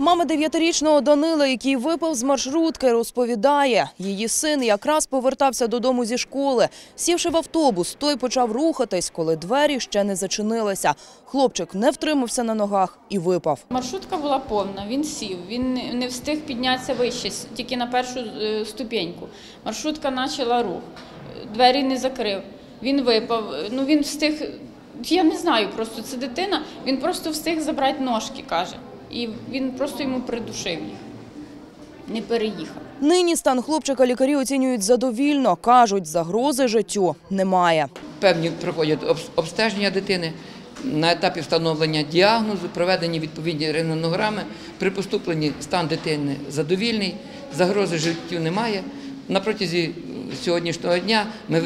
Мама дев'ятирічного Данила, який випав з маршрутки, розповідає, її син якраз повертався додому зі школи. Сівши в автобус, той почав рухатись, коли двері ще не зачинилися. Хлопчик не втримався на ногах і випав. Маршрутка була повна, він сів, він не- встиг піднятися вище, тільки на першу е, ступеньку. Маршрутка почала рух, двері не закрив. Він випав, е, ну він встиг, я не знаю, просто це дитина, він просто встиг забрати ножки, каже. І він просто йому придушив їх, не переїхав. Нині стан хлопчика лікарі оцінюють задовільно. Кажуть, загрози життю немає. Певні проходять обстеження дитини на етапі встановлення діагнозу, проведені відповідні рентгенограми. При поступленні стан дитини задовільний, загрози життю немає. На протязі сьогоднішнього дня ми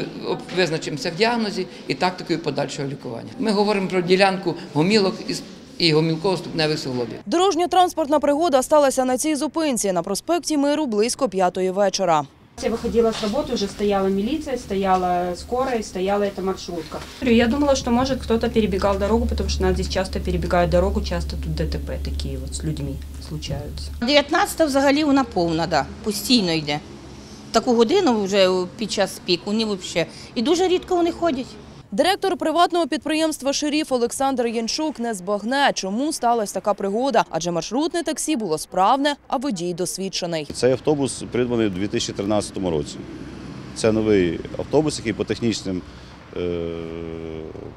визначимося в діагнозі і тактикою подальшого лікування. Ми говоримо про ділянку гомілок із- і гомілково-ступневих суглобів. Дорожньо-транспортна пригода сталася на цій зупинці на проспекті Миру близько п'ятої вечора. Я выходила с работы, уже стояла милиция, стояла скорая, стояла эта маршрутка. Я думала, что может кто-то перебегал дорогу, потому что нас здесь часто перебегают дорогу, часто тут ДТП такие вот с людьми случаются. 19 взагалі вона повна, да, постійно йде. В таку годину вже під час пік, вони взагалі. І дуже рідко вони ходять. Директор приватного підприємства «Шеріф» Олександр Янчук не збагне, чому сталася така пригода, адже маршрутне таксі було справне, а водій досвідчений. Цей автобус придбаний у 2013 році. Це новий автобус, який по технічним,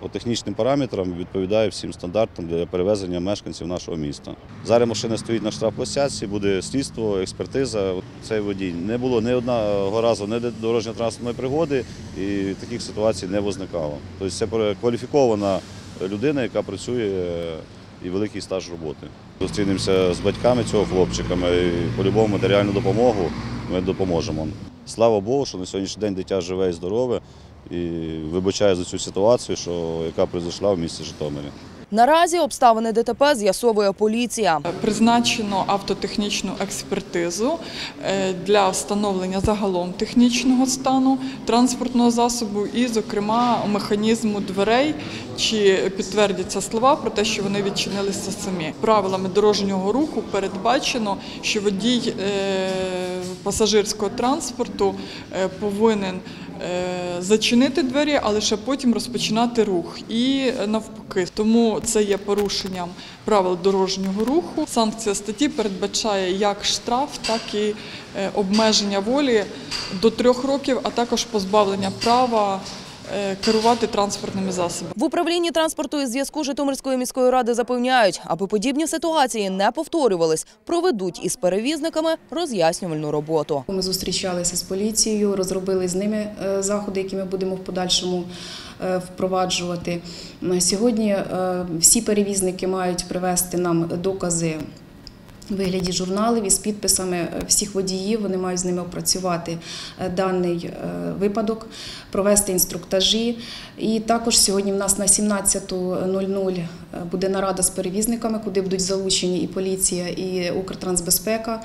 по технічним параметрам відповідає всім стандартам для перевезення мешканців нашого міста. Зараз машина стоїть на штрафплощадці, буде слідство, експертиза. Цей водій не було ні одного разу не дорожньо-транспортної пригоди і таких ситуацій не виникало. Тобто це кваліфікована людина, яка працює і великий стаж роботи. Зустрінемося з батьками цього хлопчика ми по-любому матеріальну допомогу ми допоможемо. Слава Богу, що на сьогоднішній день дитя живе і здорове і вибачаю за цю ситуацію, що, яка произошла в місті Житомирі. Наразі обставини ДТП з'ясовує поліція. Призначено автотехнічну експертизу е, для встановлення загалом технічного стану транспортного засобу і, зокрема, механізму дверей, чи підтвердяться слова про те, що вони відчинилися самі. Правилами дорожнього руху передбачено, що водій е, пасажирського транспорту е, повинен зачинити двері, а лише потім розпочинати рух. І навпаки, тому це є порушенням правил дорожнього руху. Санкція статті передбачає як штраф, так і е, обмеження волі до трьох років, а також позбавлення права керувати транспортними засобами. В управлінні транспорту і зв'язку Житомирської міської ради запевняють, аби подібні ситуації не повторювались, проведуть із перевізниками роз'яснювальну роботу. Ми зустрічалися з поліцією, розробили з ними е, заходи, які ми будемо в подальшому е, впроваджувати. На Сьогодні е, всі перевізники мають привести нам докази. Вигляді журналів із підписами е, всіх водіїв, вони мають з ними опрацювати е, даний е, випадок, провести інструктажі. І також сьогодні в нас на 17.00 буде нарада з перевізниками, куди будуть залучені і поліція, і Укртрансбезпека.